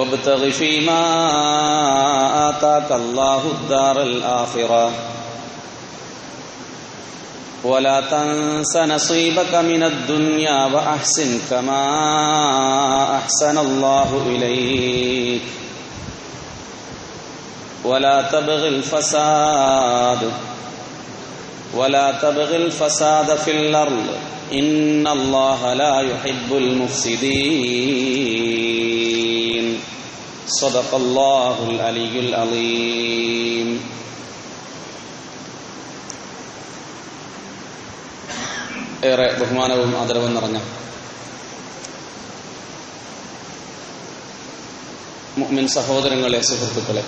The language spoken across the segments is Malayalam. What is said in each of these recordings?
وابتغ فيما آتاك الله الدار الآخرة. ولا تنس نصيبك من الدنيا وأحسن كما أحسن الله إليك. ولا تبغ الفساد. ولا تبغ الفساد في الأرض. إن الله لا يحب المفسدين. صدق الله العلي العظيم ഏറെ ബഹുമാനവും ആദരവും നിറഞ്ഞ മുഅ്മിൻ സഹോദരങ്ങളെ സുഹൃത്തുക്കളെ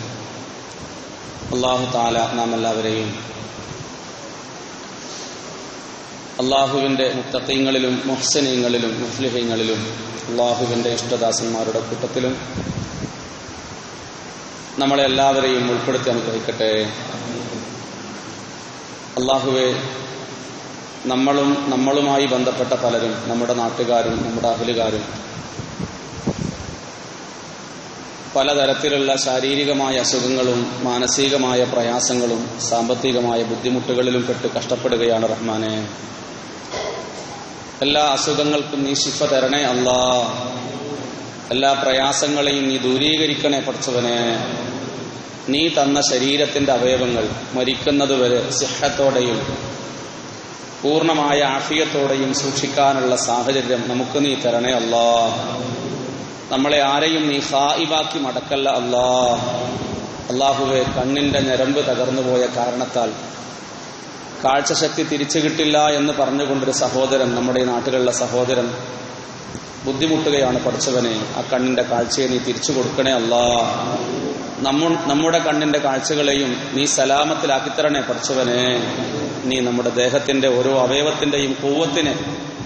അള്ളാഹു താല നാം എല്ലാവരെയും അള്ളാഹുവിൻ്റെ മുത്തത്തീങ്ങളിലും മുഹ്സനീങ്ങളിലും മുഫ്ലിഹീങ്ങളിലും അള്ളാഹുവിൻ്റെ ഇഷ്ടദാസന്മാരുടെ കൂട്ടത്തിലും നമ്മളെ എല്ലാവരെയും ഉൾപ്പെടുത്തി അനുഗ്രഹിക്കട്ടെ. അള്ളാഹുവെ നമ്മളും നമ്മളുമായി ബന്ധപ്പെട്ട പലരും നമ്മുടെ നാട്ടുകാരും നമ്മുടെ അഹലുകാരും പലതരത്തിലുള്ള ശാരീരികമായ അസുഖങ്ങളും മാനസികമായ പ്രയാസങ്ങളും സാമ്പത്തികമായ ബുദ്ധിമുട്ടുകളിലും പെട്ട് കഷ്ടപ്പെടുകയാണ് റഹ്മാനെ. എല്ലാ അസുഖങ്ങൾക്കും നീ ശിഫ തരണേ അല്ലാ എല്ലാ പ്രയാസങ്ങളെയും നീ ദൂരീകരിക്കണേ പഠിച്ചവനെ. നീ തന്ന ശരീരത്തിന്റെ അവയവങ്ങൾ മരിക്കുന്നതുവരെ സിഹത്തോടെയും പൂർണമായ ആഫിയത്തോടെയും സൂക്ഷിക്കാനുള്ള സാഹചര്യം നമുക്ക് നീ തരണേ അല്ലാ. നമ്മളെ ആരെയും നീ ഹായിബാക്കി മടക്കല്ല അല്ലാ. അള്ളാഹുവെ കണ്ണിന്റെ ഞരമ്പ് തകർന്നുപോയ കാരണത്താൽ കാഴ്ചശക്തി തിരിച്ചു കിട്ടില്ല എന്ന് പറഞ്ഞുകൊണ്ടൊരു സഹോദരൻ നമ്മുടെ ഈ നാട്ടിലുള്ള സഹോദരൻ ബുദ്ധിമുട്ടുകയാണ് പഠിച്ചവനെ. ആ കണ്ണിന്റെ കാഴ്ചയെ നീ തിരിച്ചു കൊടുക്കണേ അല്ലാ. നമ്മുടെ കണ്ണിന്റെ കാഴ്ചകളെയും നീ സലാമത്തിലാക്കിത്തരണേ പഠിച്ചവനെ. നീ നമ്മുടെ ദേഹത്തിന്റെ ഓരോ അവയവത്തിന്റെയും കൂവത്തിനെ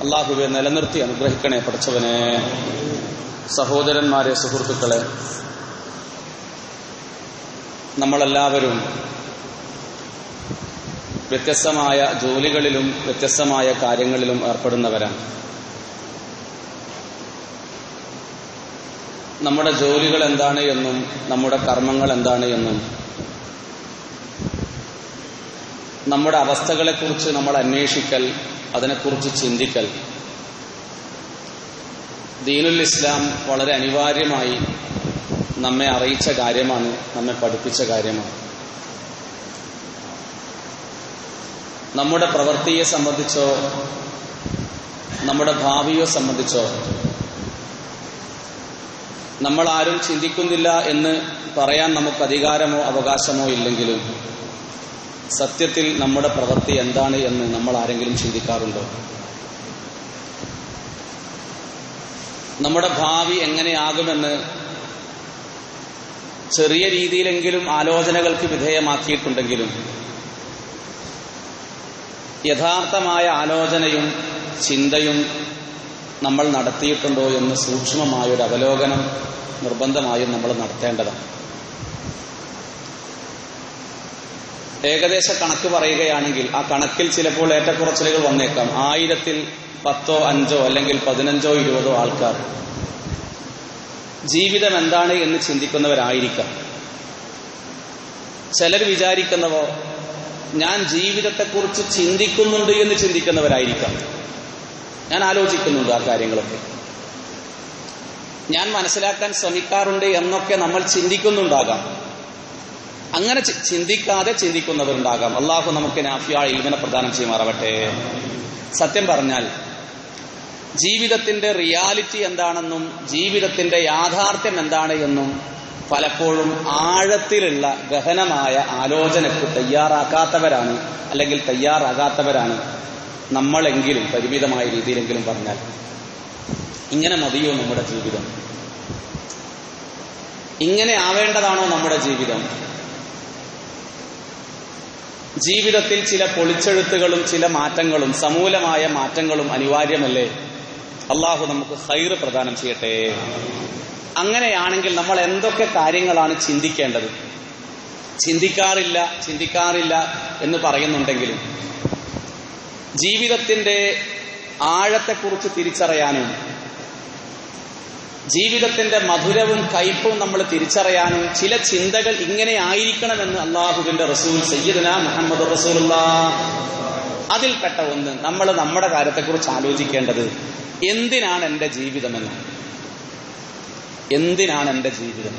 അള്ളാഹുവെ നിലനിർത്തി അനുഗ്രഹിക്കണേ പഠിച്ചവനെ. സഹോദരന്മാരെ സുഹൃത്തുക്കളെ നമ്മളെല്ലാവരും വ്യത്യസ്തമായ ജോലികളിലും വ്യത്യസ്തമായ കാര്യങ്ങളിലും ഏർപ്പെടുന്നവരാണ്. നമ്മുടെ ജോലികൾ എന്താണ് എന്നും നമ്മുടെ കർമ്മങ്ങൾ എന്താണ് എന്നും. നമ്മുടെ അവസ്ഥകളെക്കുറിച്ച് നമ്മൾ അന്വേഷിക്കൽ അതിനെക്കുറിച്ച് ചിന്തിക്കൽ. ദീനുൽ ഇസ്ലാം വളരെ അനിവാര്യമായി നമ്മെ അറിയിച്ച കാര്യമാണ് നമ്മെ പഠിപ്പിച്ച കാര്യമാണ്. നമ്മുടെ പ്രവൃത്തിയെ സംബന്ധിച്ചോ നമ്മുടെ ഭാവിയെ സംബന്ധിച്ചോ നമ്മൾ ആരും ചിന്തിക്കുന്നില്ല എന്ന് പറയാൻ നമുക്ക് അധികാരമോ അവകാശമോ ഇല്ലെങ്കിലും സത്യത്തിൽ നമ്മുടെ പ്രവൃത്തി എന്താണ് എന്ന് നമ്മൾ ആരെങ്കിലും ചിന്തിക്കാറുണ്ടോ? നമ്മുടെ ഭാവി എങ്ങനെയാകുമെന്ന് ചെറിയ രീതിയിലെങ്കിലും ആലോചനകൾക്ക് വിധേയമാക്കിയിട്ടുണ്ടെങ്കിലും യഥാർത്ഥമായ ആലോചനയും ചിന്തയും നമ്മൾ നടത്തിയിട്ടുണ്ടോ എന്ന് സൂക്ഷ്മമായൊരു അവലോകനം നിർബന്ധമായും നമ്മൾ നടത്തേണ്ടതാണ്. ഏകദേശ കണക്ക് പറയുകയാണെങ്കിൽ ആ കണക്കിൽ ചിലപ്പോൾ ഏറ്റക്കുറച്ചിലുകൾ വന്നേക്കാം. ആയിരത്തിൽ പത്തോ അഞ്ചോ അല്ലെങ്കിൽ പതിനഞ്ചോ ഇരുപതോ ആൾക്കാർ. ജീവിതം എന്താണ് എന്ന് ചിന്തിക്കുന്നവരായിരിക്കാം. ചിലർ വിചാരിക്കുന്നവോ ഞാൻ ജീവിതത്തെക്കുറിച്ച് ചിന്തിക്കുന്നുണ്ട് എന്ന് ചിന്തിക്കുന്നവരായിരിക്കാം. ഞാൻ ആലോചിക്കുന്നുണ്ട് ആ കാര്യങ്ങളൊക്കെ. ഞാൻ മനസ്സിലാക്കാൻ ശ്രമിക്കാറുണ്ട് എന്നൊക്കെ നമ്മൾ ചിന്തിക്കുന്നുണ്ടാകാം. അങ്ങനെ ചിന്തിക്കാതെ ചിന്തിക്കുന്നവരുണ്ടാകാം. അള്ളാഹു നമുക്ക് നാഫിയ ഇൽമിനെ പ്രദാനം ചെയ്യുമാറാവട്ടെ. സത്യം പറഞ്ഞാൽ ജീവിതത്തിന്റെ റിയാലിറ്റി എന്താണെന്നും ജീവിതത്തിന്റെ യാഥാർത്ഥ്യം എന്താണ് എന്നും പലപ്പോഴും ആഴത്തിലുള്ള ഗഹനമായ ആലോചനയ്ക്ക് തയ്യാറാക്കാത്തവരാണ് അല്ലെങ്കിൽ തയ്യാറാകാത്തവരാണ് നമ്മളെങ്കിലും പരിമിതമായ രീതിയിലെങ്കിലും പറഞ്ഞാൽ ഇങ്ങനെ മതിയോ നമ്മുടെ ജീവിതം? ഇങ്ങനെ ആവേണ്ടതാണോ നമ്മുടെ ജീവിതം? ജീവിതത്തിൽ ചില പൊളിച്ചെഴുത്തുകളും ചില മാറ്റങ്ങളും സമൂലമായ മാറ്റങ്ങളും അനിവാര്യമല്ലേ? അള്ളാഹു നമുക്ക് ഹൈറ് പ്രദാനം ചെയ്യട്ടെ. അങ്ങനെയാണെങ്കിൽ നമ്മൾ എന്തൊക്കെ കാര്യങ്ങളാണ് ചിന്തിക്കേണ്ടത്? ചിന്തിക്കാറില്ല ചിന്തിക്കാറില്ല എന്ന് പറയുന്നുണ്ടെങ്കിലും ജീവിതത്തിന്റെ ആഴത്തെക്കുറിച്ച് തിരിച്ചറിയാനും ജീവിതത്തിന്റെ മധുരവും കയ്പും നമ്മൾ തിരിച്ചറിയാനും ചില ചിന്തകൾ ഇങ്ങനെ ആയിരിക്കണമെന്ന് അള്ളാഹുവിന്റെ റസൂൽ സയ്യിദന മുഹമ്മദ് റസൂലുള്ള. അതിൽപ്പെട്ട ഒന്ന് നമ്മൾ നമ്മുടെ കാര്യത്തെക്കുറിച്ച് ആലോചിക്കേണ്ടത് എന്തിനാണ് എന്റെ ജീവിതമെന്ന്? എന്തിനാണ് എന്റെ ജീവിതം?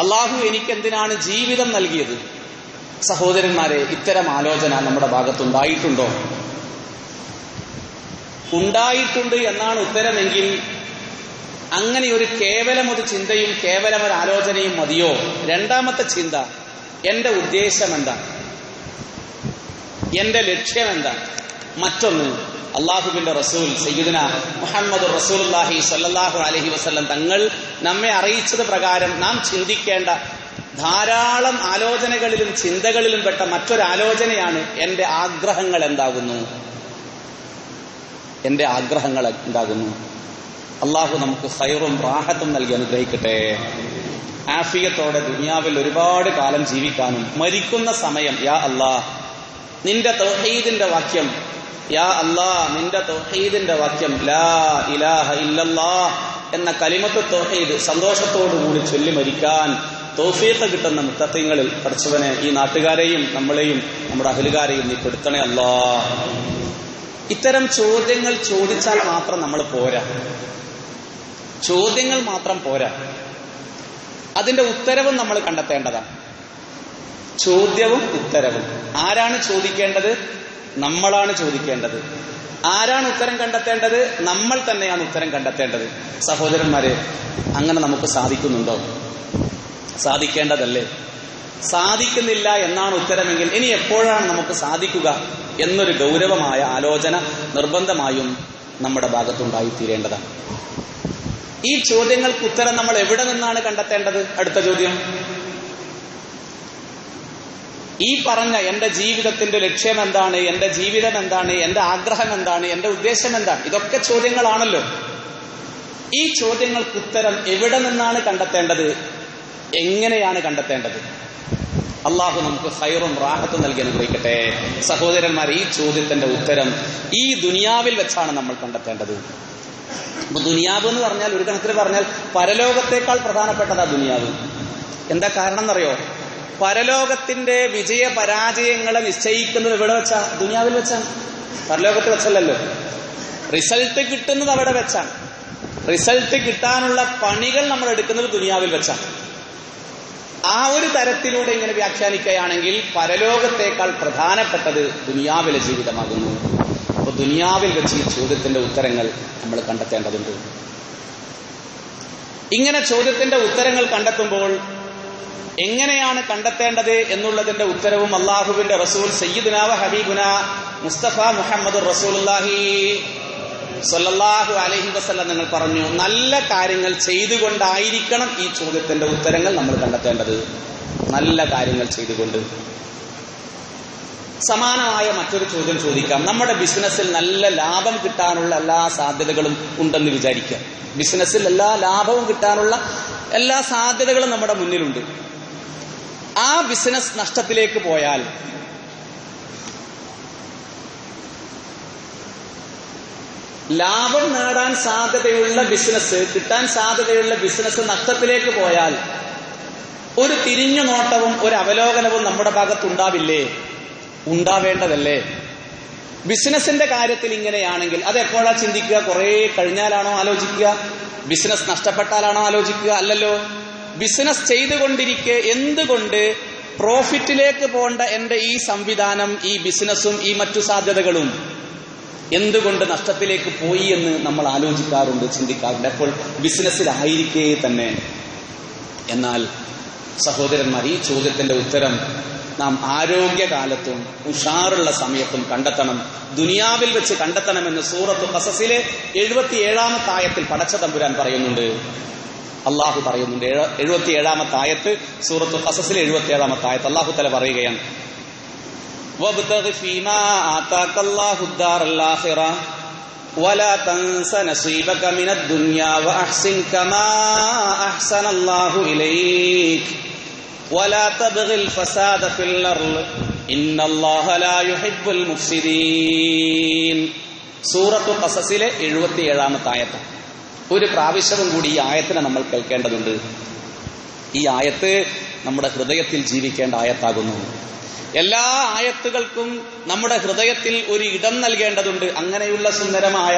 അള്ളാഹു എനിക്ക് എന്തിനാണ് ജീവിതം നൽകിയത്? സഹോദരന്മാരെ ഇത്തരം ആലോചന നമ്മുടെ ഭാഗത്തുണ്ടായിട്ടുണ്ടോ? ഉണ്ടായിട്ടുണ്ട് എന്നാണ് ഉത്തരമെങ്കിൽ അങ്ങനെ ഒരു കേവലം ഒരു ചിന്തയും കേവലം ഒരു ആലോചനയും മതിയോ? രണ്ടാമത്തെ ചിന്ത എന്റെ ഉദ്ദേശം എന്താ? എന്റെ ലക്ഷ്യം എന്താ? മറ്റൊന്ന് അള്ളാഹുബിന്റെ റസൂൽ സയ്യിദിന മുഹമ്മദ് റസൂൽ അല്ലാഹി സല്ലാഹു അലഹി വസ്ലം തങ്ങൾ നമ്മെ അറിയിച്ചത് പ്രകാരം നാം ചിന്തിക്കേണ്ട ധാരാളം ആലോചനകളിലും ചിന്തകളിലും പെട്ട മറ്റൊരാലോചനയാണ് എന്റെ ആഗ്രഹങ്ങൾ എന്താകുന്നു? എന്റെ ആഗ്രഹങ്ങൾ എന്താകുന്നു? അള്ളാഹു നമുക്ക് സൈറും റാഹത്തും നൽകി അനുഗ്രഹിക്കട്ടെ. ആഫിയത്തോടെ ദുനിയാവിൽ ഒരുപാട് കാലം ജീവിക്കാനും മരിക്കുന്ന സമയം യാ അല്ലാ നിന്റെ തൗഹീദിന്റെ വാക്യം യാ അല്ലാ നിന്റെ തൗഹീദിന്റെ വാക്യം ലാ ഇലാഹ ഇല്ലല്ലാ എന്ന കലിമത്ത് തൗഹീദ് സന്തോഷത്തോടുകൂടി ചൊല്ലി മരിക്കാൻ തോഫീഖ് കിട്ടുന്ന മുത്തത്വങ്ങളിൽ പഠിച്ചവനെ ഈ നാട്ടുകാരെയും നമ്മളെയും നമ്മുടെ അഹലുകാരെയും നീ പെടുത്തണേ അല്ലോ. ഇത്തരം ചോദ്യങ്ങൾ ചോദിച്ചാൽ മാത്രം നമ്മൾ പോരാ. ചോദ്യങ്ങൾ മാത്രം പോരാ. അതിന്റെ ഉത്തരവും നമ്മൾ കണ്ടെത്തേണ്ടതാണ് ചോദ്യവും ഉത്തരവും. ആരാണ് ചോദിക്കേണ്ടത്? നമ്മളാണ് ചോദിക്കേണ്ടത്. ആരാണ് ഉത്തരം കണ്ടെത്തേണ്ടത്? നമ്മൾ തന്നെയാണ് ഉത്തരം കണ്ടെത്തേണ്ടത്. സഹോദരന്മാരെ അങ്ങനെ നമുക്ക് സാധിക്കുന്നുണ്ടോ? സാധിക്കേണ്ടതല്ലേ? സാധിക്കുന്നില്ല എന്നാണ് ഉത്തരമെങ്കിൽ ഇനി എപ്പോഴാണ് നമുക്ക് സാധിക്കുക എന്നൊരു ഗൗരവമായ ആലോചന നിർബന്ധമായും നമ്മുടെ ഭാഗത്തുണ്ടായി തീരേണ്ടതാണ്. ഈ ചോദ്യങ്ങൾക്ക് ഉത്തരം നമ്മൾ എവിടെ നിന്നാണ് കണ്ടെത്തേണ്ടത്? അടുത്ത ചോദ്യം. ഈ പറഞ്ഞ എന്റെ ജീവിതത്തിന്റെ ലക്ഷ്യം എന്താണ്? എന്റെ ജീവിതം എന്താണ്? എന്റെ ആഗ്രഹം എന്താണ്? എന്റെ ഉദ്ദേശം എന്താണ്? ഇതൊക്കെ ചോദ്യങ്ങളാണല്ലോ. ഈ ചോദ്യങ്ങൾക്ക് ഉത്തരം എവിടെ നിന്നാണ് കണ്ടെത്തേണ്ടത്? എങ്ങനെയാണ് കണ്ടെത്തേണ്ടത്? അള്ളാഹു നമുക്ക് ഹൈറും റാഹത്തും നൽകി അനുഗ്രഹിക്കട്ടെ. സഹോദരന്മാർ ഈ ചോദ്യത്തിന്റെ ഉത്തരം ഈ ദുനിയാവിൽ വെച്ചാണ് നമ്മൾ കണ്ടെത്തേണ്ടത്. അപ്പൊ ദുനിയാവ് എന്ന് പറഞ്ഞാൽ ഒരു കണക്കിൽ പറഞ്ഞാൽ പരലോകത്തേക്കാൾ പ്രധാനപ്പെട്ടതാ ദുനിയാവ്. എന്താ കാരണം എന്നറിയോ? പരലോകത്തിന്റെ വിജയ പരാജയങ്ങളെ നിശ്ചയിക്കുന്നത് എവിടെ വെച്ചാ? ദുനിയാവിൽ വെച്ചാണ്. പരലോകത്ത് വെച്ചല്ലല്ലോ. റിസൾട്ട് കിട്ടുന്നത് അവിടെ വെച്ചാണ്. റിസൾട്ട് കിട്ടാനുള്ള പണികൾ നമ്മൾ എടുക്കുന്നത് ദുനിയാവിൽ വെച്ചാണ്. ആ ഒരു തരത്തിലൂടെ ഇങ്ങനെ വ്യാഖ്യാനിക്കുകയാണെങ്കിൽ പരലോകത്തേക്കാൾ പ്രധാനപ്പെട്ടത് ദുനിയാവിലെ ജീവിതമാകുന്നു. അപ്പൊ ദുനിയാവിൽ വെച്ച് ഈ ചോദ്യത്തിന്റെ ഉത്തരങ്ങൾ നമ്മൾ കണ്ടെത്തേണ്ടതുണ്ട്. ഇങ്ങനെ ചോദ്യത്തിന്റെ ഉത്തരങ്ങൾ കണ്ടെത്തുമ്പോൾ എങ്ങനെയാണ് കണ്ടെത്തേണ്ടത് എന്നുള്ളതിന്റെ ഉത്തരവും അള്ളാഹുവിന്റെ റസൂൽ സയ്യിദുനാവ ഹബീബുന മുസ്തഫ മുഹമ്മദ് റസൂലുല്ലാഹി സല്ലല്ലാഹു അലഹി വസല്ലം നിങ്ങൾ പറഞ്ഞു നല്ല കാര്യങ്ങൾ ചെയ്തുകൊണ്ടായിരിക്കണം ഈ ചോദ്യത്തിന്റെ ഉത്തരങ്ങൾ നമ്മൾ കണ്ടെത്തേണ്ടത്. നല്ല കാര്യങ്ങൾ ചെയ്തുകൊണ്ട്. സമാനമായ മറ്റൊരു ചോദ്യം ചോദിക്കാം. നമ്മുടെ ബിസിനസ്സിൽ നല്ല ലാഭം കിട്ടാനുള്ള എല്ലാ സാധ്യതകളും ഉണ്ടെന്ന് വിചാരിക്കാം ബിസിനസ്സിൽ എല്ലാ ലാഭവും കിട്ടാനുള്ള എല്ലാ സാധ്യതകളും നമ്മുടെ മുന്നിലുണ്ട്. ആ ബിസിനസ് നഷ്ടത്തിലേക്ക് പോയാൽ ലാഭം നേടാൻ സാധ്യതയുള്ള ബിസിനസ് കിട്ടാൻ സാധ്യതയുള്ള ബിസിനസ് നഷ്ടത്തിലേക്ക് പോയാൽ ഒരു തിരിഞ്ഞു നോട്ടവും ഒരു അവലോകനവും നമ്മുടെ ഭാഗത്തുണ്ടാവില്ലേ? ഉണ്ടാവേണ്ടതല്ലേ? ബിസിനസിന്റെ കാര്യത്തിൽ ഇങ്ങനെയാണെങ്കിൽ അത് എപ്പോഴാ ചിന്തിക്കുക? കുറെ കഴിഞ്ഞാലാണോ ആലോചിക്കുക? ബിസിനസ് നഷ്ടപ്പെട്ടാലാണോ ആലോചിക്കുക? അല്ലല്ലോ. ബിസിനസ് ചെയ്തുകൊണ്ടിരിക്കെ എന്തുകൊണ്ട് പ്രോഫിറ്റിലേക്ക് പോകേണ്ട എന്റെ ഈ സംവിധാനം ഈ ബിസിനസ്സും ഈ മറ്റു സാധ്യതകളും എന്തുകൊണ്ട് നഷ്ടത്തിലേക്ക് പോയി എന്ന് നമ്മൾ ആലോചിക്കാറുണ്ട് ചിന്തിക്കാറുണ്ട്. അപ്പോൾ ബിസിനസ്സിലായിരിക്കേ തന്നെ. എന്നാൽ സഹോദരന്മാർ ഈ ചോദ്യത്തിന്റെ ഉത്തരം നാം ആരോഗ്യകാലത്തും ഉഷാറുള്ള സമയത്തും കണ്ടെത്തണം. ദുനിയാവിൽ വെച്ച് കണ്ടെത്തണമെന്ന് സൂറത്ത് കസസിലെ എഴുപത്തിയേഴാമത്തെ ആയത്തിൽ പടച്ചതമ്പുരാൻ പറയുന്നുണ്ട്. അള്ളാഹു പറയുന്നുണ്ട്. എഴുപത്തിയേഴാമത്തെ ആയത്ത് സൂറത്ത് കസസിലെ എഴുപത്തിയേഴാമത്തെ ആയത്ത് അള്ളാഹു തല പറയുകയാണ്. وابتغ فيما آتاك الله الدار الآخرة ولا تنس نصيبك من الدنيا وأحسن كما أحسن الله إليك ولا تبغ الفساد في الأرض إن الله لا يحب المفسدين സൂറത്തു ഖസസിലെ എഴുപത്തി ഏഴാമത്തെ ആയത്ത് ഒരു പ്രാവശ്യവും കൂടി ഈ ആയത്തിനെ നമ്മൾ കേൾക്കേണ്ടതുണ്ട് ഈ ആയത്ത് നമ്മുടെ ഹൃദയത്തിൽ ജീവിക്കേണ്ട ആയത്താകുന്നു എല്ലാ ആയത്തുകൾക്കും നമ്മുടെ ഹൃദയത്തിൽ ഒരു ഇടം നൽകേണ്ടതുണ്ട് അങ്ങനെയുള്ള സുന്ദരമായ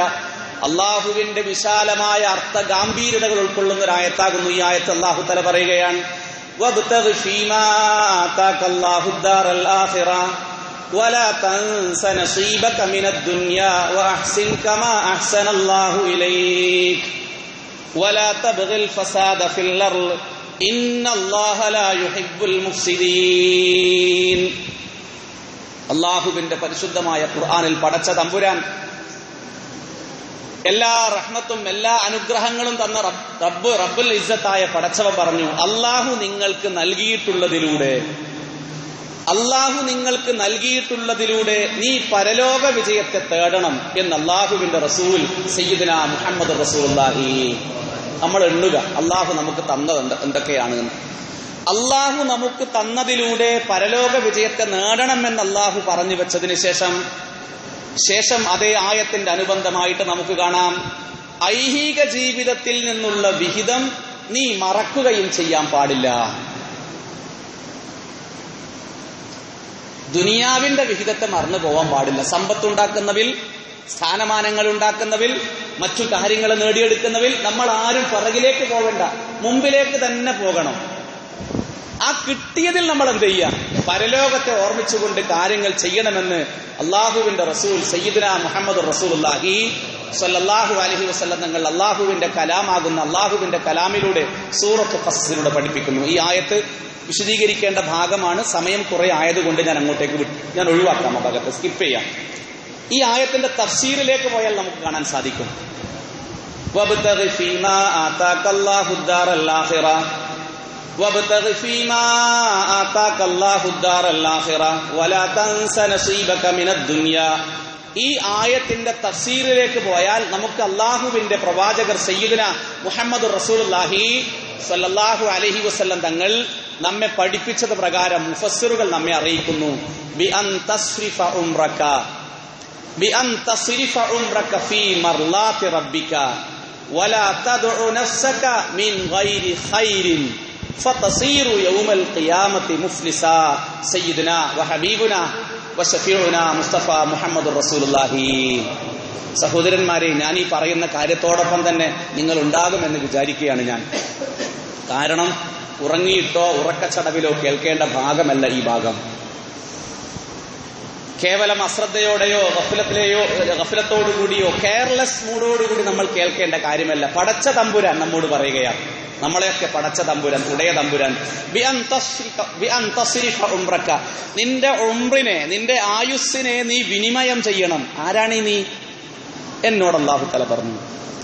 അള്ളാഹുവിന്റെ വിശാലമായ അർത്ഥ ഗാംഭീര്യതകൾ ഉൾക്കൊള്ളുന്ന ഒരു ആയത്താകുന്നു ഈ ആയത്ത് അള്ളാഹു തല പറയുകയാണ് وابتغ فيما آتاك الله الدار الآخرة ولا تنس نصيبك من الدنيا وأحسن كما أحسن الله إليك ولا تبغ الفساد في الأرض അള്ളാഹുവിന്റെ പരിശുദ്ധമായ ഖുർആാനിൽ പടച്ച തമ്പുരാൻ എല്ലാ റഹ്മത്തും എല്ലാ അനുഗ്രഹങ്ങളും തന്ന റബ്ബ് റബ്ബുൽ ഇസ്സത്തായ പടച്ചവ പറഞ്ഞു അള്ളാഹു നിങ്ങൾക്ക് നൽകിയിട്ടുള്ളതിലൂടെ അള്ളാഹു നിങ്ങൾക്ക് നൽകിയിട്ടുള്ളതിലൂടെ നീ പരലോക വിജയത്തെ തേടണം എന്ന് അള്ളാഹുവിന്റെ റസൂൽ സയ്യിദിന മുഹമ്മദ് റസൂൽ നമ്മൾ എണ്ണുക. അള്ളാഹു നമുക്ക് തന്നത് എന്തൊക്കെയാണ് അള്ളാഹു നമുക്ക് തന്നതിലൂടെ പരലോക വിജയത്തെ നേടണം എന്ന് അള്ളാഹു പറഞ്ഞു വെച്ചതിന് ശേഷം ശേഷം അതേ ആയത്തിന്റെ അനുബന്ധമായിട്ട് നമുക്ക് കാണാം. ഐഹിക ജീവിതത്തിൽ നിന്നുള്ള വിഹിതം നീ മറക്കുകയും ചെയ്യാൻ പാടില്ല. ദുനിയാവിന്റെ വിഹിതത്തെ മറന്നു പോകാൻ പാടില്ല. സമ്പത്തുണ്ടാക്കുന്നവിൽ സ്ഥാനമാനങ്ങൾ ഉണ്ടാക്കുന്നവിൽ മറ്റു കാര്യങ്ങൾ നേടിയെടുക്കുന്നവിൽ നമ്മൾ ആരും പിറകിലേക്ക് പോകണ്ട. മുമ്പിലേക്ക് തന്നെ പോകണം. ആ കിട്ടിയതിൽ നമ്മൾ എന്ത് ചെയ്യുക. പരലോകത്തെ ഓർമ്മിച്ചുകൊണ്ട് കാര്യങ്ങൾ ചെയ്യണമെന്ന് അള്ളാഹുവിന്റെ റസൂൽ സയ്യിദിന മുഹമ്മദ് റസൂൽഹി സല്ലാഹു അലഹി വസ്ലം തങ്ങൾ അള്ളാഹുവിന്റെ കലാമാകുന്ന അള്ളാഹുവിന്റെ കലാമിലൂടെ സൂറത്ത് ഫസിലൂടെ പഠിപ്പിക്കുന്നു. ഈ ആയത്ത് വിശദീകരിക്കേണ്ട ഭാഗമാണ്. സമയം കുറെ ആയതുകൊണ്ട് ഞാൻ അങ്ങോട്ടേക്ക് വിട്ടു ഞാൻ ഒഴിവാക്കാം ആ ഭാഗത്ത്. സ്കിപ്പ് ചെയ്യാം. ഈ ആയത്തിന്റെ തഫ്സീറിലേക്ക് പോയാൽ നമുക്ക് കാണാൻ സാധിക്കും. ഈ ആയത്തിന്റെ തഫ്സീറിലേക്ക് പോയാൽ നമുക്ക് അള്ളാഹുവിന്റെ പ്രവാചകർ സയ്യിദിന മുഹമ്മദ് റസൂൽ സല്ലാഹു അലഹി വസ്ല്ലം തങ്ങൾ നമ്മെ പഠിപ്പിച്ചത് പ്രകാരം മുഫസ്സിറുകൾ നമ്മെ അറിയിക്കുന്നു. ബി അൻ തസ്രിഫ ഉംറക ബി അൻ തസ്രിഫ ഉംറക ഫീ മർലാത്തി റബ്ബിക ولا تدع نفسك من غير خير فتصير يوم القيامة مفلسا سيدنا وحبيبنا വഷഫീഉന മുസ്തഫ മുഹമ്മദ് റസൂലുള്ളാഹി സഹോദരന്മാരെ ഞാൻ ഈ പറയുന്ന കാര്യത്തോടൊപ്പം തന്നെ നിങ്ങൾ ഉണ്ടാകുമെന്ന് വിചാരിക്കുകയാണ് ഞാൻ കാരണം ഉറങ്ങിയിട്ടോ ഉറക്കച്ചടവിലോ കേൾക്കേണ്ട ഭാഗമല്ല ഈ ഭാഗം കേവലം അശ്രദ്ധയോടെയോ ഗഫലത്തിലെയോ ഗഫലത്തോടുകൂടിയോ കെയർലെസ് മൂഡോടുകൂടി നമ്മൾ കേൾക്കേണ്ട കാര്യമല്ല. പടച്ച തമ്പുരാൻ നമ്മോട് പറയുകയാണ്. നമ്മളെയൊക്കെ പടച്ച തമ്പുരാൻ ഉടയ തമ്പുരാൻ. നിന്റെ ഉംറിനെ നിന്റെ ആയുസ്സിനെ നീ വിനിമയം ചെയ്യണം. ആരാണ് നീ? എന്നോട് അള്ളാഹു തല പറഞ്ഞു.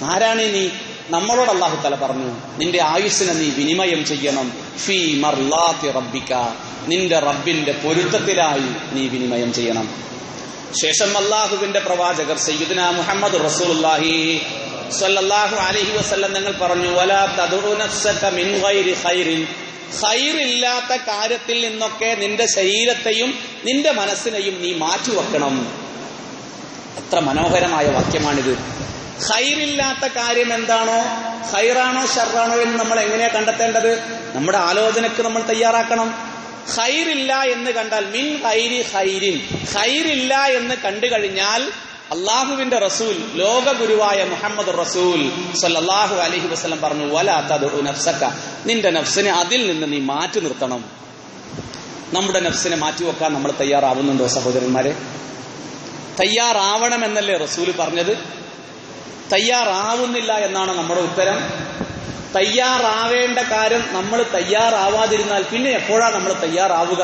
ആരാണ് നീ? നമ്മളോട് അള്ളാഹു തല പറഞ്ഞു. നിന്റെ ആയുസ്സിനെ നീ വിനിമയം ചെയ്യണം. ഫീ നിന്റെ റബ്ബിന്റെ പൊരുത്തത്തിലായി നീ വിനിമയം ചെയ്യണം. ശേഷം അള്ളാഹുവിന്റെ പ്രവാചകർ സയ്യിദ്ന മുഹമ്മദ് റസൂലുള്ളാഹി സല്ലല്ലാഹു അലൈഹി വസല്ലം നിങ്ങൾ പറഞ്ഞു വലാ തദഉ നഫ്സക മിൻ ഗൈരി ഖൈറിൻ. ഖൈറില്ലാത്ത കാര്യത്തിൽ നിന്നൊക്കെ നിന്റെ ശരീരത്തെയും നിന്റെ മനസ്സിനെയും നീ മാറ്റി വെക്കണം എത്ര മനോഹരമായ വാക്യമാണിത്. ഖൈറില്ലാത്ത കാര്യം എന്താണോ ഖൈറാണോ ഷർറാണോ എന്ന് നമ്മൾ എങ്ങനെയാ കണ്ടെത്തേണ്ടത്? നമ്മുടെ ആലോചനക്ക് നമ്മൾ തയ്യാറാക്കണം. ഖൈറില്ല എന്ന് കണ്ടാൽ മിൻ ഖൈരി ഖൈരിൻ. ഖൈറില്ല എന്ന് കണ്ടു കഴിഞ്ഞാൽ അള്ളാഹുവിന്റെ റസൂൽ ലോക ഗുരുവായ മുഹമ്മദ് റസൂൽ സല്ലാഹു അലഹി വസ്ലം പറഞ്ഞു വലാ തദഉ നഫ്സക. നിന്റെ നഫ്സിനെ അതിൽ നിന്ന് നീ മാറ്റി നിർത്തണം. നമ്മുടെ നഫ്സിനെ മാറ്റിവെക്കാൻ നമ്മൾ തയ്യാറാവുന്നുണ്ടോ സഹോദരന്മാരെ? തയ്യാറാവണമെന്നല്ലേ റസൂൽ പറഞ്ഞത്? തയ്യാറാവുന്നില്ല എന്നാണ് നമ്മുടെ ഉത്തരം. തയ്യാറാവേണ്ട കാര്യം നമ്മൾ തയ്യാറാവാതിരുന്നാൽ പിന്നെ എപ്പോഴാണ് നമ്മൾ തയ്യാറാവുക?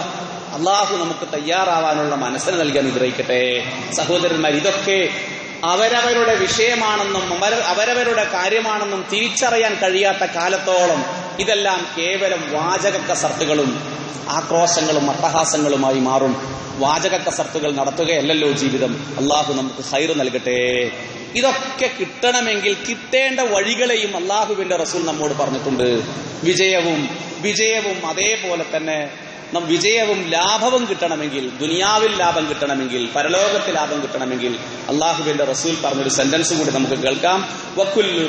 അള്ളാഹു നമുക്ക് തയ്യാറാവാനുള്ള മനസ്സിന് നൽകാൻ നിഗ്രഹിക്കട്ടെ. സഹോദരന്മാർ ഇതൊക്കെ അവരവരുടെ വിഷയമാണെന്നും അവര- അവരവരുടെ കാര്യമാണെന്നും തിരിച്ചറിയാൻ കഴിയാത്ത കാലത്തോളം ഇതെല്ലാം കേവലം വാചക കസർത്തുകളും ആക്രോശങ്ങളും അട്ടഹാസങ്ങളുമായി മാറും. വാചക കസർത്തുകൾ നടത്തുകയല്ലല്ലോ ജീവിതം. അള്ളാഹു നമുക്ക് ഹൈറ് നൽകട്ടെ. ഇതൊക്കെ കിട്ടണമെങ്കിൽ കിട്ടേണ്ട വഴികളെയും അള്ളാഹുവിന്റെ റസൂൽ നമ്മോട് പറഞ്ഞിട്ടുണ്ട്. വിജയവും വിജയവും അതേപോലെ തന്നെ വിജയവും ലാഭവും കിട്ടണമെങ്കിൽ ദുനിയാവിൽ ലാഭം കിട്ടണമെങ്കിൽ പരലോകത്തിൽ ലാഭം കിട്ടണമെങ്കിൽ അള്ളാഹുബിന്റെ റസൂൽ പറഞ്ഞൊരു സെന്റൻസ് കൂടി നമുക്ക് കേൾക്കാം. വക്കുല്ലു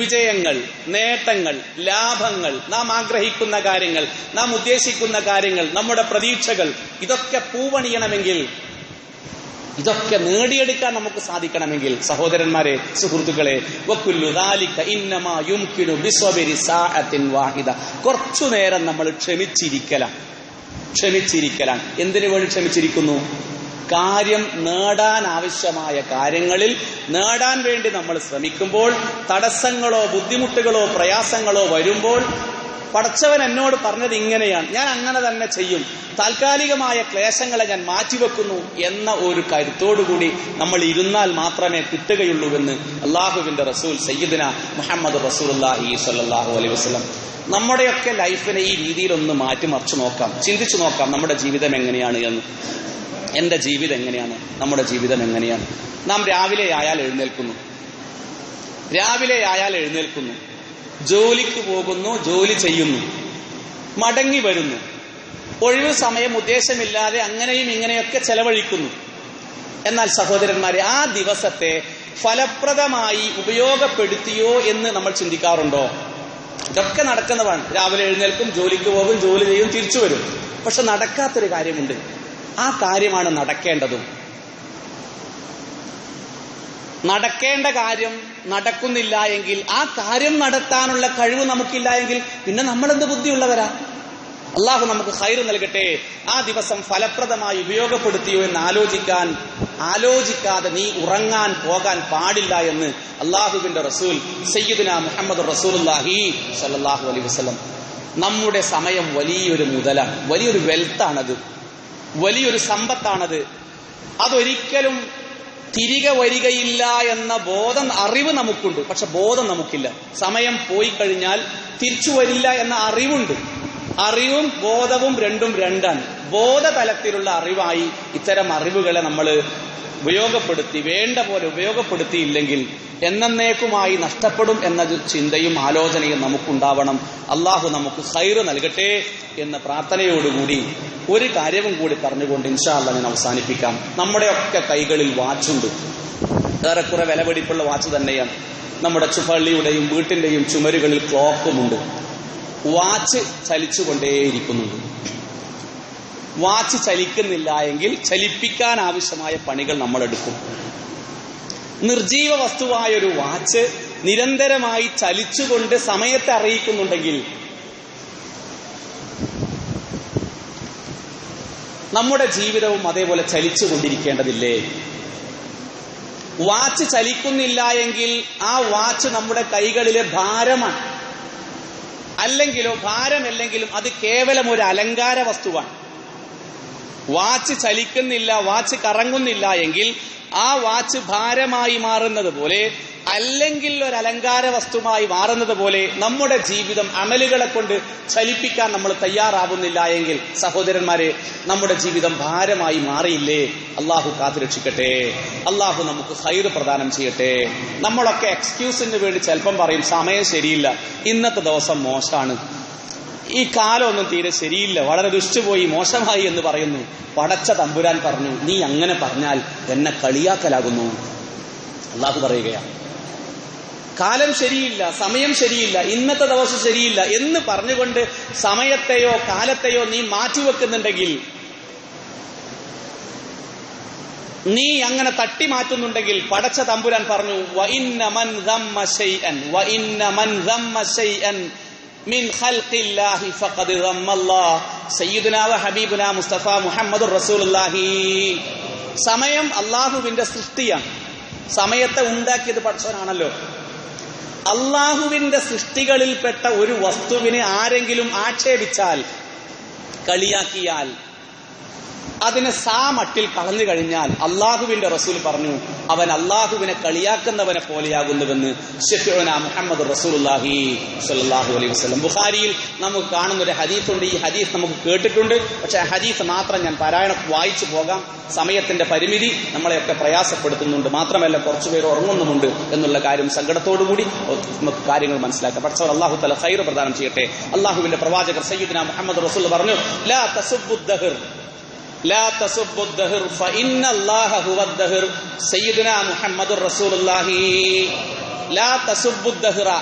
വിജയങ്ങൾ നേട്ടങ്ങൾ ലാഭങ്ങൾ നാം ആഗ്രഹിക്കുന്ന കാര്യങ്ങൾ നാം ഉദ്ദേശിക്കുന്ന കാര്യങ്ങൾ നമ്മുടെ പ്രതീക്ഷകൾ ഇതൊക്കെ പൂവണിയണമെങ്കിൽ ഇതൊക്കെ നേടിയെടുക്കാൻ നമുക്ക് സാധിക്കണമെങ്കിൽ സഹോദരന്മാരെ സുഹൃത്തുക്കളെ കുറച്ചു നേരം നമ്മൾ ക്ഷമിച്ചിരിക്കലാം. ക്ഷമിച്ചിരിക്കലാം. എന്തിനു വേണ്ടി ക്ഷമിച്ചിരിക്കുന്നു? കാര്യം നേടാൻ ആവശ്യമായ കാര്യങ്ങളിൽ നേടാൻ വേണ്ടി നമ്മൾ ശ്രമിക്കുമ്പോൾ തടസ്സങ്ങളോ ബുദ്ധിമുട്ടുകളോ പ്രയാസങ്ങളോ വരുമ്പോൾ പടച്ചവൻ എന്നോട് പറഞ്ഞത് ഇങ്ങനെയാണ്. ഞാൻ അങ്ങനെ തന്നെ ചെയ്യും. താൽക്കാലികമായ ക്ലേശങ്ങളെ ഞാൻ മാറ്റിവെക്കുന്നു എന്ന ഒരു കരുത്തോടുകൂടി നമ്മൾ ഇരുന്നാൽ മാത്രമേ കിട്ടുകയുള്ളൂവെന്ന് അള്ളാഹുവിന്റെ റസൂൽ സയ്യിദിന മുഹമ്മദ് റസൂലുള്ളാഹി സ്വല്ലല്ലാഹു അലൈഹി വസ്ലം നമ്മുടെയൊക്കെ ലൈഫിനെ ഈ രീതിയിൽ ഒന്ന് മാറ്റിമറിച്ചു നോക്കാം. ചിന്തിച്ചു നോക്കാം നമ്മുടെ ജീവിതം എങ്ങനെയാണ് എന്ന്. എന്റെ ജീവിതം എങ്ങനെയാണ്? നമ്മുടെ ജീവിതം എങ്ങനെയാണ്? നാം രാവിലെ ആയാൽ എഴുന്നേൽക്കുന്നു. രാവിലെ ആയാൽ എഴുന്നേൽക്കുന്നു. ജോലിക്ക് പോകുന്നു ജോലി ചെയ്യുന്നു. മടങ്ങി വരുന്നു. ഒഴിവ് സമയം ഉദ്ദേശമില്ലാതെ അങ്ങനെയും ഇങ്ങനെയൊക്കെ ചെലവഴിക്കുന്നു. എന്നാൽ സഹോദരന്മാരെ ആ ദിവസത്തെ ഫലപ്രദമായി ഉപയോഗപ്പെടുത്തിയോ എന്ന് നമ്മൾ ചിന്തിക്കാറുണ്ടോ? ഇതൊക്കെ നടക്കുന്നതാണ്. രാവിലെ എഴുന്നേൽക്കും ജോലിക്ക് പോകും ജോലി ചെയ്യും തിരിച്ചു വരും. പക്ഷെ നടക്കാത്തൊരു കാര്യമുണ്ട്. ആ കാര്യമാണ് നടക്കേണ്ടതും. നടക്കേണ്ട കാര്യം നടക്കുന്നില്ല എങ്കിൽ ആ കാര്യം നടത്താനുള്ള കഴിവ് നമുക്കില്ല എങ്കിൽ പിന്നെ നമ്മളെന്ത് ബുദ്ധിയുള്ളവരാ? അള്ളാഹു നമുക്ക് ഹൈർ നൽകട്ടെ. ആ ദിവസം ഫലപ്രദമായി ഉപയോഗപ്പെടുത്തിയോ എന്ന് ആലോചിക്കാൻ ആലോചിക്കാതെ നീ ഉറങ്ങാൻ പോകാൻ പാടില്ല എന്ന് അള്ളാഹുവിന്റെ റസൂൽ സയ്യിദുന മുഹമ്മദ് റസൂലുല്ലാഹി സല്ലാഹു അലൈഹി വസല്ലം. നമ്മുടെ സമയം വലിയൊരു മുതലാണ് വലിയൊരു വെൽത്താണത്. വലിയൊരു സമ്പത്താണത്. അതൊരിക്കലും തിരികെ വരികയില്ല എന്ന ബോധം അറിവ് നമുക്കുണ്ട്. പക്ഷെ ബോധം നമുക്കില്ല. സമയം പോയി കഴിഞ്ഞാൽ തിരിച്ചു വരില്ല എന്ന അറിവുണ്ട്. അറിവും ബോധവും രണ്ടും രണ്ടാണ്. ബോധതലത്തിലുള്ള അറിവായി ഇത്തരം അറിവുകളെ നമ്മൾ ഉപയോഗപ്പെടുത്തി വേണ്ട പോലെ ഉപയോഗപ്പെടുത്തിയില്ലെങ്കിൽ എന്നേക്കുമായി നഷ്ടപ്പെടും എന്ന ചിന്തയും ആലോചനയും നമുക്കുണ്ടാവണം. അള്ളാഹു നമുക്ക് ഹൈറ് നൽകട്ടെ എന്ന പ്രാർത്ഥനയോടുകൂടി ഒരു കാര്യവും കൂടി പറഞ്ഞുകൊണ്ട് ഇൻഷാല്ല ഞാൻ അവസാനിപ്പിക്കാം. നമ്മുടെയൊക്കെ കൈകളിൽ വാച്ചുണ്ട്. ഏറെക്കുറെ വിലപിടിപ്പുള്ള വാച്ച് തന്നെയാണ്. നമ്മുടെ ചുപള്ളിയുടെയും വീട്ടിന്റെയും ചുമരുകളിൽ ക്ലോക്കുമുണ്ട്. വാച്ച് ചലിച്ചുകൊണ്ടേയിരിക്കുന്നുണ്ട്. വാച്ച് ചലിക്കുന്നില്ല എങ്കിൽ ചലിപ്പിക്കാൻ ആവശ്യമായ പണികൾ നമ്മൾ എടുക്കും നിർജീവ വസ്തുവായ ഒരു വാച്ച് നിരന്തരമായി ചലിച്ചുകൊണ്ട് സമയത്തെ അറിയിക്കുന്നുണ്ടെങ്കിൽ നമ്മുടെ ജീവിതവും അതേപോലെ ചലിച്ചുകൊണ്ടിരിക്കേണ്ടതില്ലേ? വാച്ച് ചലിക്കുന്നില്ല എങ്കിൽ ആ വാച്ച് നമ്മുടെ കൈകളിലെ ഭാരമാണ്. അല്ലെങ്കിലോ ഭാരമല്ലെങ്കിലും അത് കേവലം ഒരു അലങ്കാര വസ്തുവാണ്. വാച്ച് ചലിക്കുന്നില്ല വാച്ച് കറങ്ങുന്നില്ല എങ്കിൽ ആ വാച്ച് ഭാരമായി മാറുന്നത് പോലെ അല്ലെങ്കിൽ ഒരു അലങ്കാര വസ്തുമായി മാറുന്നത് പോലെ നമ്മുടെ ജീവിതം അമലുകളെ കൊണ്ട് ചലിപ്പിക്കാൻ നമ്മൾ തയ്യാറാവുന്നില്ല എങ്കിൽ സഹോദരന്മാരെ നമ്മുടെ ജീവിതം ഭാരമായി മാറിയില്ലേ? അള്ളാഹു കാത്തുരക്ഷിക്കട്ടെ അള്ളാഹു നമുക്ക് ഹൈർ പ്രദാനം ചെയ്യട്ടെ. നമ്മളൊക്കെ എക്സ്ക്യൂസിന് വേണ്ടി ചിലപ്പം പറയും സമയം ശരിയില്ല. ഇന്നത്തെ ദിവസം മോശമാണ് ഈ കാലമൊന്നും തീരെ ശരിയില്ല. വളരെ ദുഷ്ടുപോയി മോശമായി എന്ന് പറയുന്നു. പടച്ച തമ്പുരാൻ പറഞ്ഞു നീ അങ്ങനെ പറഞ്ഞാൽ എന്നെ കളിയാക്കലാകുന്നു. അള്ളാഹു പറയുകയാണ്. കാലം ശരിയില്ല സമയം ശരിയില്ല ഇന്നത്തെ ദിവസം ശരിയില്ല എന്ന് പറഞ്ഞുകൊണ്ട് സമയത്തെയോ കാലത്തെയോ നീ മാറ്റിവെക്കുന്നുണ്ടെങ്കിൽ നീ അങ്ങനെ തട്ടി മാറ്റുന്നുണ്ടെങ്കിൽ പടച്ച തമ്പുരാൻ പറഞ്ഞു ശൈഅൻ വഇന്ന മൻ മിൻ ഖൽഖില്ലാഹി ഫഖദ് ദമ്മല്ലാഹ് സയ്യിദുനാ വ ഹബീബുനാ മുസ്തഫ മുഹമ്മദുർ റസൂലുള്ളാഹി. സമയം അള്ളാഹുവിന്റെ സൃഷ്ടിയാണ്. സമയത്തെ ഉണ്ടാക്കിയത് പഠിച്ചവനാണല്ലോ. അള്ളാഹുവിന്റെ സൃഷ്ടികളിൽപ്പെട്ട ഒരു വസ്തുവിനെ ആരെങ്കിലും ആക്ഷേപിച്ചാൽ കളിയാക്കിയാൽ അതിനെ സാ മട്ടിൽ കളഞ്ഞു കഴിഞ്ഞാൽ അള്ളാഹുവിന്റെ റസൂൽ പറഞ്ഞു അവൻ അള്ളാഹുവിനെ കളിയാക്കുന്നവനെ പോലെയാകുന്നുവെന്ന് മുഹമ്മദ് റസൂലുള്ളാഹി സ്വല്ലല്ലാഹു അലൈഹി വസല്ലം. ബുഖാരിയിൽ നമുക്ക് കാണുന്ന ഒരു ഹദീസുണ്ട്. ഈ ഹദീസ് നമുക്ക് കേട്ടിട്ടുണ്ട്. പക്ഷെ ആ ഹദീസ് മാത്രം ഞാൻ പാരായണം വായിച്ചു പോകാം. സമയത്തിന്റെ പരിമിതി നമ്മളെയൊക്കെ പ്രയാസപ്പെടുത്തുന്നുണ്ട്. മാത്രമല്ല കുറച്ചുപേർ ഉറങ്ങുന്നുമുണ്ട് എന്നുള്ള കാര്യം സങ്കടത്തോടുകൂടി നമുക്ക് കാര്യങ്ങൾ മനസ്സിലാക്കാം. പക്ഷേ അള്ളാഹു തല ഖൈർ പ്രദാനം ചെയ്യട്ടെ. അള്ളാഹുവിന്റെ പ്രവാചകർ സയ്യിദ്ന മുഹമ്മദ് റസൂൽ പറഞ്ഞു ലാ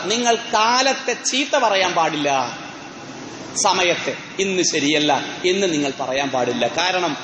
നിങ്ങൾ കാലത്തെ ചീത്ത പറയാൻ പാടില്ല. സമയത്തെ ഇന്ന് ശരിയല്ല എന്ന് നിങ്ങൾ പറയാൻ പാടില്ല. കാരണം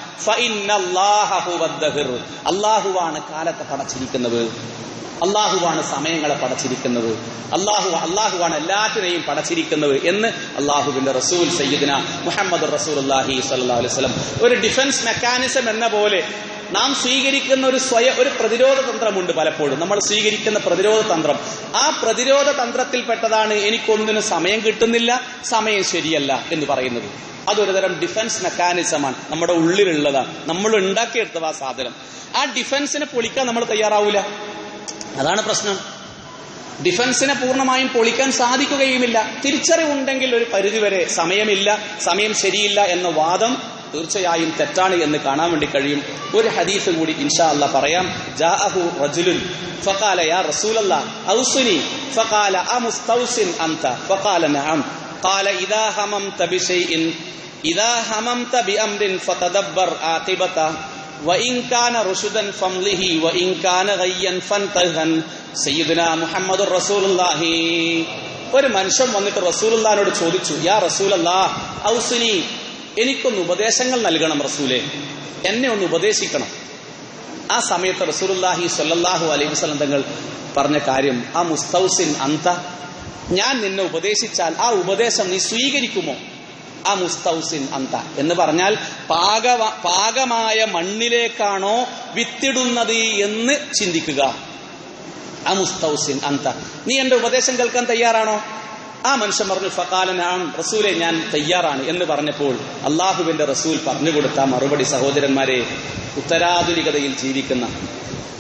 അള്ളാഹുവാണ് കാലത്തെ പടച്ചിരിക്കുന്നത്. അള്ളാഹുവാണ് സമയങ്ങളെ പടച്ചിരിക്കുന്നത്. അള്ളാഹു അള്ളാഹുവാണ് എല്ലാറ്റിനെയും പടച്ചിരിക്കുന്നത് എന്ന് അള്ളാഹുവിന്റെ റസൂൽ സയ്യിദിന മുഹമ്മദ് റസൂൽ അള്ളാഹി സല്ലാ സ്വലം ഒരു ഡിഫൻസ് മെക്കാനിസം എന്ന പോലെ നാം സ്വീകരിക്കുന്ന ഒരു സ്വയ ഒരു പ്രതിരോധ തന്ത്രമുണ്ട് പലപ്പോഴും. നമ്മൾ സ്വീകരിക്കുന്ന പ്രതിരോധ തന്ത്രം. ആ പ്രതിരോധ തന്ത്രത്തിൽപ്പെട്ടതാണ് എനിക്കൊന്നിനു സമയം കിട്ടുന്നില്ല സമയം ശരിയല്ല എന്ന് പറയുന്നത്. അതൊരു തരം ഡിഫൻസ് മെക്കാനിസമാണ്. നമ്മുടെ ഉള്ളിലുള്ളതാണ്. നമ്മൾ ഉണ്ടാക്കിയെടുത്തത് ആ സാധനം. ആ ഡിഫൻസിനെ പൊളിക്കാൻ നമ്മൾ തയ്യാറാവൂല. അതാണ് പ്രശ്നം. ഡിഫൻസിനെ പൂർണമായും പൊളിക്കാൻ സാധിക്കുകയുമില്ല. തിരിച്ചറിവുണ്ടെങ്കിൽ ഒരു പരിധിവരെ സമയമില്ല സമയം ശരിയില്ല എന്ന വാദം തീർച്ചയായും തെറ്റാണ് എന്ന് കാണാൻ വേണ്ടി കഴിയും. ഒരു ഹദീസ് കൂടി ഇൻഷാ അല്ല പറയാം. ജാഅഹു റജുലുൻ ഫഖാല യാ റസൂലല്ലാ ഔസുനി ഫഖാല അമുസ്തൗസിൻ അന്ത ഫഖാല നഅം. ഖാല ഇദാ ഹമംത ബിശൈഇൻ ഇദാ ഹമംത ബിഅംരിൻ ഫതദബ്ബർ ആഖിബതഹു വഇൻകാന റുഷുദൻ ഫംലിഹി വഇൻകാന ഗയ്യൻ ഫൻതഹൻ സയ്യിദുന മുഹമ്മദുർ റസൂലുള്ളാഹി ഒരു മനുഷ്യൻ വന്നിട്ട് റസൂലുള്ളാഹിനോട് ചോദിച്ചു യാ റസൂലല്ലാഹ് ഔസുനി എനിക്കൊന്ന് ഉപദേശങ്ങൾ നൽകണം റസൂലേ എന്നെ ഒന്ന് ഉപദേശിക്കണം. ആ സമയത്ത് റസൂലുള്ളാഹി സ്വല്ലല്ലാഹു അലൈഹി വസല്ലം തങ്ങൾ പറഞ്ഞ കാര്യം ആ മുസ്തൗസിൻ അന്ത ഞാൻ നിന്നെ ഉപദേശിച്ചാൽ ആ ഉപദേശം നീ സ്വീകരിക്കുമോ? ആ മുസ്തൗസിൻ അന്ത. എന്ന് പറഞ്ഞാൽ പാക പാകമായ മണ്ണിലേക്കാണോ വിത്തിടുന്നത് എന്ന് ചിന്തിക്കുക. അമുസ്തൗസിൻ മുസ്തൗസിൻ അന്ത. നീ എന്റെ ഉപദേശം കേൾക്കാൻ തയ്യാറാണോ? ആ മനുഷ്യൻ പറഞ്ഞു ഫക്കാലനാം റസൂലെ ഞാൻ തയ്യാറാണ്. എന്ന് പറഞ്ഞപ്പോൾ അള്ളാഹുവിന്റെ റസൂൽ പറഞ്ഞുകൊടുത്ത മറുപടി സഹോദരന്മാരെ ഉത്തരാധുനികതയിൽ ജീവിക്കുന്ന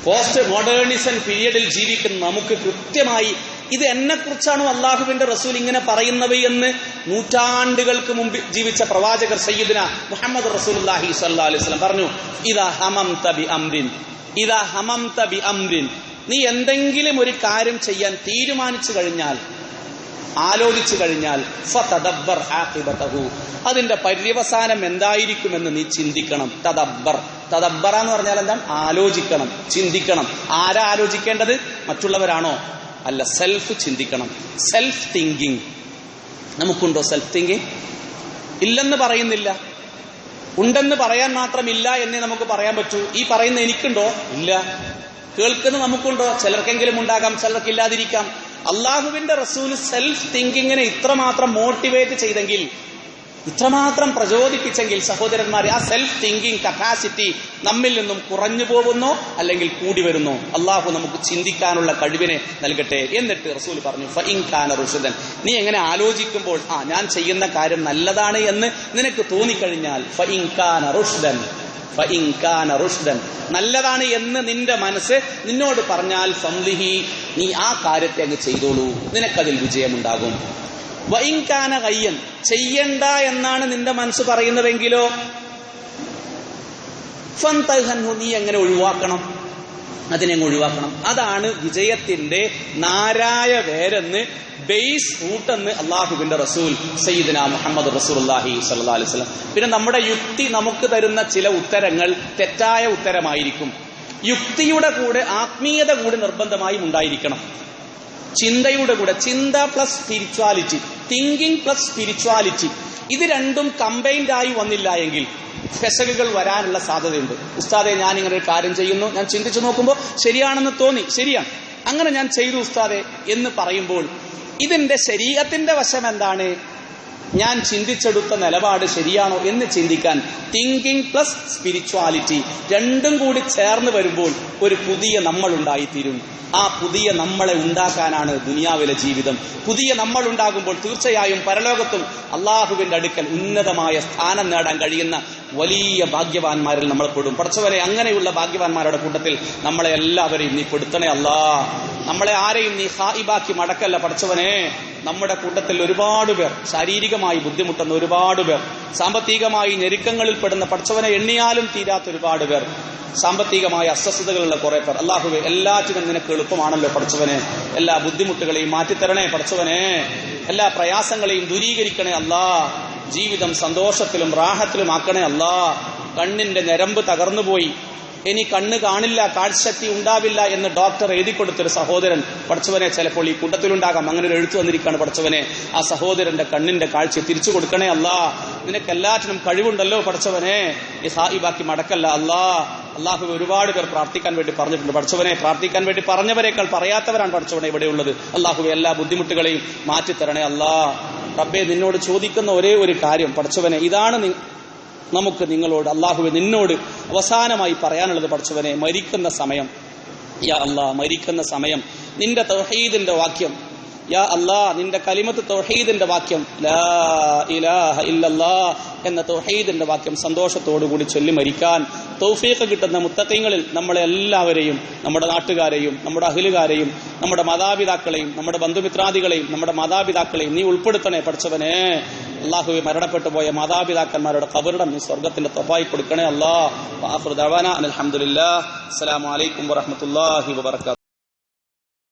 പോസ്റ്റ് മോഡേണിസം പീരിയഡിൽ ജീവിക്കുന്ന നമുക്ക് കൃത്യമായി ഇത് എന്നെ കുറിച്ചാണോ അള്ളാഹുവിന്റെ റസൂൽ ഇങ്ങനെ പറയുന്നത് എന്ന് നൂറ്റാണ്ടുകൾക്ക് മുമ്പ് ജീവിച്ച പ്രവാചകർ സയ്യിദിന മുഹമ്മദ് റസൂലുല്ലാഹി സല്ലാ അലൈഹി പറഞ്ഞു ഇതാ ഹമം തബി അംരിൻ ഇതാ ഹമം തബി അംരിൻ. നീ എന്തെങ്കിലും ഒരു കാര്യം ചെയ്യാൻ തീരുമാനിച്ചു കഴിഞ്ഞാൽ ആലോചിച്ചു കഴിഞ്ഞാൽ ഫതദബ്ബർ ആഖിബതഹു അതിന്റെ പര്യവസാനം എന്തായിരിക്കുമെന്ന് നീ ചിന്തിക്കണം. തദബ്ബർ. തദബ്ബറ എന്ന് പറഞ്ഞാൽ എന്താണ്? ആലോചിക്കണം ചിന്തിക്കണം. ആരാ ആലോചിക്കേണ്ടത്? മറ്റുള്ളവരാണോ? അല്ല സെൽഫ് ചിന്തിക്കണം. സെൽഫ് തിങ്കിങ് നമുക്കുണ്ടോ സെൽഫ് തിങ്കിങ് ഇല്ലെന്ന് പറയുന്നില്ല. ഉണ്ടെന്ന് പറയാൻ മാത്രമില്ല എന്നേ നമുക്ക് പറയാൻ പറ്റൂ. ഈ പറയുന്ന എനിക്കുണ്ടോ? ഇല്ല. കേൾക്കുന്ന നമുക്കുണ്ടോ? ചിലർക്കെങ്കിലും ഉണ്ടാകാം ചിലർക്കില്ലാതിരിക്കാം. അള്ളാഹുവിന്റെ റസൂൽ സെൽഫ് തിങ്കിങ്ങിനെ ഇത്രമാത്രം മോട്ടിവേറ്റ് ചെയ്തെങ്കിൽ ഇത്രമാത്രം പ്രചോദിപ്പിച്ചെങ്കിൽ സഹോദരന്മാരെ ആ സെൽഫ് തിങ്കിങ് കപ്പാസിറ്റി നമ്മിൽ നിന്നും കുറഞ്ഞു പോകുന്നോ അല്ലെങ്കിൽ കൂടി വരുന്നു? അള്ളാഹു നമുക്ക് ചിന്തിക്കാനുള്ള കഴിവിനെ നൽകട്ടെ എന്നിട്ട് റസൂൽ പറഞ്ഞു ഫഇൻഖാന റുഷദൻ. നീ എങ്ങനെ ആലോചിക്കുമ്പോൾ ആ ഞാൻ ചെയ്യുന്ന കാര്യം നല്ലതാണ് എന്ന് നിനക്ക് തോന്നിക്കഴിഞ്ഞാൽ റുഷ്ദൻ. ഫഇൻഖാന റുഷ്ദൻ. നല്ലതാണ് എന്ന് നിന്റെ മനസ്സ് നിന്നോട് പറഞ്ഞാൽ സംലിഹി നീ ആ കാര്യത്തെ അങ്ങ് ചെയ്തോളൂ. നിനക്കതിൽ വിജയമുണ്ടാകും. വൈൻകാന കയ്യൻ ചെയ്യണ്ട എന്നാണ് നിന്റെ മനസ്സ് പറയുന്നതെങ്കിലോ? ഫൻതഹൻഹു നീ എങ്ങനെ ഒഴിവാക്കണം? അതിനെ ഒഴിവാക്കണം. അതാണ് വിജയത്തിന്റെ നാരായ വേരെന്ന് ബേസ് റൂട്ടെന്ന് അള്ളാഹുബിന്റെ റസൂൽ സയ്യിദിന മുഹമ്മദ് റസൂൽ സല്ലാ അലൈഹി പിന്നെ നമ്മുടെ യുക്തി നമുക്ക് തരുന്ന ചില ഉത്തരങ്ങൾ തെറ്റായ ഉത്തരമായിരിക്കും. യുക്തിയുടെ കൂടെ ആത്മീയത കൂടെ നിർബന്ധമായും ഉണ്ടായിരിക്കണം. ചിന്തയുടെ കൂടെ ചിന്ത plus spirituality thinking plus spirituality ഇത് രണ്ടും കമ്പൈൻഡ് ആയി വന്നില്ല എങ്കിൽ ഫെസകുകൾ വരാനുള്ള സാധ്യതയുണ്ട്. ഉസ്താദെ ഞാൻ ഇങ്ങനെ ഒരു കാര്യം ചെയ്യുന്നു. ഞാൻ ചിന്തിച്ചു നോക്കുമ്പോൾ ശരിയാണെന്ന് തോന്നി. ശരിയാണ്. അങ്ങനെ ഞാൻ ചെയ്തു ഉസ്താദെ എന്ന് പറയുമ്പോൾ ഇതിന്റെ ശരീരത്തിന്റെ വശം എന്താണ്? ഞാൻ ചിന്തിച്ചെടുത്ത നിലപാട് ശരിയാണോ എന്ന് ചിന്തിക്കാൻ തിങ്കിങ് പ്ലസ് സ്പിരിച്വാലിറ്റി രണ്ടും കൂടി ചേർന്ന് വരുമ്പോൾ ഒരു പുതിയ നമ്മൾ ഉണ്ടായിത്തീരും. ആ പുതിയ നമ്മളെ ഉണ്ടാക്കാനാണ് ദുനിയാവിലെ ജീവിതം. പുതിയ നമ്മൾ ഉണ്ടാകുമ്പോൾ തീർച്ചയായും പരലോകത്തും അള്ളാഹുവിന്റെ അടുക്കൽ ഉന്നതമായ സ്ഥാനം നേടാൻ കഴിയുന്ന വലിയ ഭാഗ്യവാന്മാരിൽ നമ്മൾ പെടും. പഠിച്ചവരെ അങ്ങനെയുള്ള ഭാഗ്യവാന്മാരുടെ കൂട്ടത്തിൽ നമ്മളെ എല്ലാവരെയും നീ പെടുത്തണേ അല്ലാ. നമ്മളെ ആരെയും നീ ഹായിബാക്കി മടക്കല്ല പഠിച്ചവനെ. നമ്മുടെ കൂട്ടത്തിൽ ഒരുപാട് പേർ ശാരീരികമായി ബുദ്ധിമുട്ടുന്ന ഒരുപാട് പേർ സാമ്പത്തികമായി ഞെരുക്കങ്ങളിൽ പെടുന്ന പഠിച്ചവനെ എണ്ണിയാലും തീരാത്ത ഒരുപാട് പേർ സാമ്പത്തികമായ അസ്വസ്ഥതകളുള്ള കുറെ പേർ. അള്ളാഹുവെ എല്ലാറ്റിനും നിനക്ക് എളുപ്പമാണല്ലോ പഠിച്ചവനെ. എല്ലാ ബുദ്ധിമുട്ടുകളെയും മാറ്റിത്തരണേ പഠിച്ചവനെ. എല്ലാ പ്രയാസങ്ങളെയും ദൂരീകരിക്കണേ അല്ലാ. ജീവിതം സന്തോഷത്തിലും റാഹത്തിലും ആക്കണേ അല്ലാ. കണ്ണിന്റെ ഞരമ്പ് തകർന്നുപോയി. ഇനി കണ്ണ് കാണില്ല കാഴ്ചശക്തി ഉണ്ടാവില്ല എന്ന് ഡോക്ടർ എഴുതി കൊടുത്തൊരു സഹോദരൻ പഠിച്ചവനെ ചിലപ്പോൾ ഈ കൂട്ടത്തിലുണ്ടാകാം. അങ്ങനെ ഒരു എഴുത്തു വന്നിരിക്കുകയാണ് പഠിച്ചവനെ. ആ സഹോദരന്റെ കണ്ണിന്റെ കാഴ്ച തിരിച്ചു കൊടുക്കണേ അല്ലാ. നിനക്ക് എല്ലാറ്റിനും കഴിവുണ്ടല്ലോ പഠിച്ചവനെ. ഈ സാഹിബാക്കി മടക്കല്ല. അല്ലാ അള്ളാഹു ഒരുപാട് പേർ പ്രാർത്ഥിക്കാൻ വേണ്ടി പറഞ്ഞിട്ടുണ്ട്. പഠിച്ചവനെ പ്രാർത്ഥിക്കാൻ വേണ്ടി പറഞ്ഞവരെക്കാൾ പറയാത്തവരാണ് പഠിച്ചവനെ ഇവിടെയുള്ളത് അള്ളാഹു എല്ലാ ബുദ്ധിമുട്ടുകളെയും മാറ്റിത്തരണേ അല്ലാ. റബ്ബെ നിന്നോട് ചോദിക്കുന്ന ഒരേ ഒരു കാര്യം. പഠിച്ചവനെ ഇതാണ് നമുക്ക് നിങ്ങളോട് അള്ളാഹുവെ നിന്നോട് അവസാനമായി പറയാനുള്ളത് പഠിച്ചവനെ മരിക്കുന്ന സമയം. യാ അള്ളാഹ് മരിക്കുന്ന സമയം. നിന്റെ തൗഹീദിന്റെ വാക്യം യാ അല്ലാ നിന്റെ കലിമത്ത് തൊഹീദിന്റെ വാക്യം ലാ ഇലാഹ ഇല്ലല്ലാ എന്ന തൊഹീദിന്റെ വാക്യം സന്തോഷത്തോടു കൂടി ചൊല്ലി മരിക്കാൻ തൗഫീഖ് കിട്ടുന്ന മുത്തക്കങ്ങളിൽ നമ്മളെ എല്ലാവരെയും നമ്മുടെ നാട്ടുകാരെയും നമ്മുടെ അഹിലുകാരെയും നമ്മുടെ മാതാപിതാക്കളെയും നമ്മുടെ ബന്ധുമിത്രാദികളെയും നമ്മുടെ മാതാപിതാക്കളെയും നീ ഉൾപ്പെടുത്തണേ പഠിച്ചവനെ. അള്ളാഹുവെ മരണപ്പെട്ടു പോയ മാതാപിതാക്കന്മാരുടെ കബറിടം നീ സ്വർഗത്തിന്റെ തൊപ്പായി കൊടുക്കണേ അല്ലാ അലഹമുല്ലാ അസ്സലാമു അലൈക്കും വറഹ്മത്തുള്ളാഹി വബറകാതുഹു.